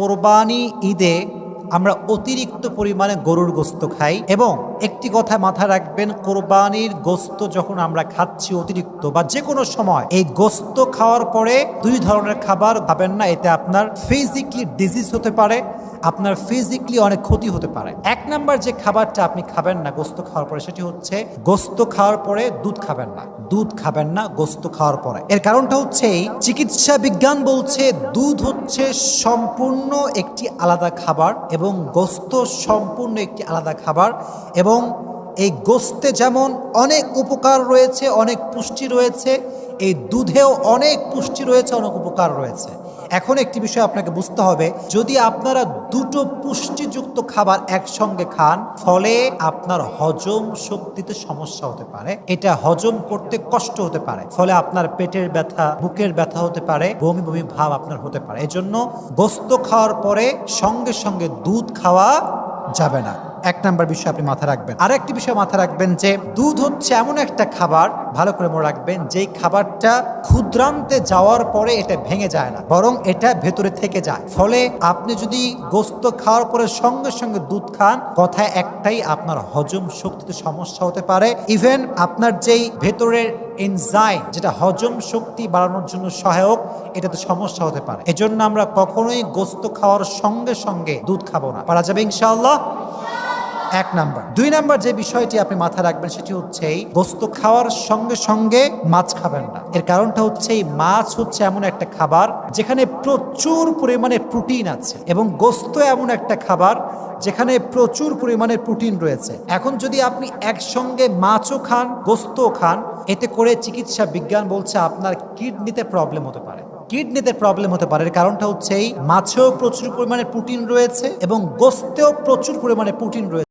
কোরবানি ঈদে আমরা অতিরিক্ত পরিমাণে গরুর গোস্ত খাই এবং একটি কথা মাথায় রাখবেন কোরবানির গোস্ত যখন আমরা খাচ্ছি অতিরিক্ত বা যে কোনো সময় এই গোস্ত খাওয়ার পরে দুই ধরনের খাবার খাবেন না এতে আপনার ফিজিক্যালি ডিজিজ হতে পারে আপনার ফিজিক্যালি অনেক ক্ষতি হতে পারে। এক নাম্বার যে খাবারটা আপনি খাবেন না গোস্ত খাওয়ার পরে সেটি হচ্ছে গোস্ত খাওয়ার পরে দুধ খাবেন না। দুধ খাবেন না গোস্ত খাওয়ার পরে। এর কারণটা হচ্ছে এই, চিকিৎসা বিজ্ঞান বলছে দুধ হচ্ছে সম্পূর্ণ একটি আলাদা খাবার এবং গোস্ত সম্পূর্ণ একটি আলাদা খাবার এবং এই গোস্তে যেমন অনেক উপকার রয়েছে, অনেক পুষ্টি রয়েছে, এই দুধেও অনেক পুষ্টি রয়েছে, অনেক উপকার রয়েছে। এখন একটি বিষয় আপনাকে বুঝতে হবে, যদি আপনারা দুটো পুষ্টিযুক্ত খাবার একসঙ্গে খান, ফলে আপনার হজম শক্তিতে সমস্যা হতে পারে, এটা হজম করতে কষ্ট হতে পারে, ফলে আপনার পেটের ব্যথা, বুকের ব্যথা হতে পারে, বমি বমি ভাব আপনার হতে পারে। এজন্য গোস্ত খাওয়ার পরে সঙ্গে সঙ্গে দুধ খাওয়া যাবে না। এক নাম্বার বিষয় আপনি মাথায় রাখবেন। আর একটি বিষয় মাথায় রাখবেন যে, দুধ হচ্ছে এমন একটা খাবার, ভালো করে মনে রাখবেন, যেই খাবারটা ক্ষুদ্রান্তে যাওয়ার পরে এটা ভেঙে যায় না, বরং এটা ভেতরে থেকে যায়। ফলে আপনি যদি গোস্ত খাওয়ার পরে সঙ্গে সঙ্গে দুধ খান, কথা একটাই, আপনার হজম শক্তিতে সমস্যা হতে পারে। ইভেন আপনার যেই ভেতরের এনজাইম যেটা হজম শক্তি বাড়ানোর জন্য সহায়ক, এটাতে সমস্যা হতে পারে। এজন্য আমরা কখনোই গোস্ত খাওয়ার সঙ্গে সঙ্গে দুধ খাব না। পারা যাবে ইনশাআল্লাহ? এক নাম্বার। দুই নাম্বার যে বিষয়টি আপনি মাথায় রাখবেন সেটি হচ্ছে গোস্ত খাওয়ার সঙ্গে সঙ্গে মাছ খাবেন না। এর কারণটা হচ্ছে এই, মাছ হচ্ছে এমন একটা খাবার যেখানে প্রচুর পরিমাণে প্রোটিন আছে এবং গোস্ত এমন একটা খাবার যেখানে প্রচুর পরিমাণে প্রোটিন রয়েছে। এখন যদি আপনি একসঙ্গে মাছও খান, গোস্তও খান, এতে করে চিকিৎসা বিজ্ঞান বলছে আপনার কিডনিতে প্রবলেম হতে পারে। কিডনিতে প্রবলেম হতে পারে। কারণটা হচ্ছে এই, মাছেও প্রচুর পরিমাণে প্রোটিন রয়েছে এবং গোস্তেও প্রচুর পরিমাণে প্রোটিন রয়েছে।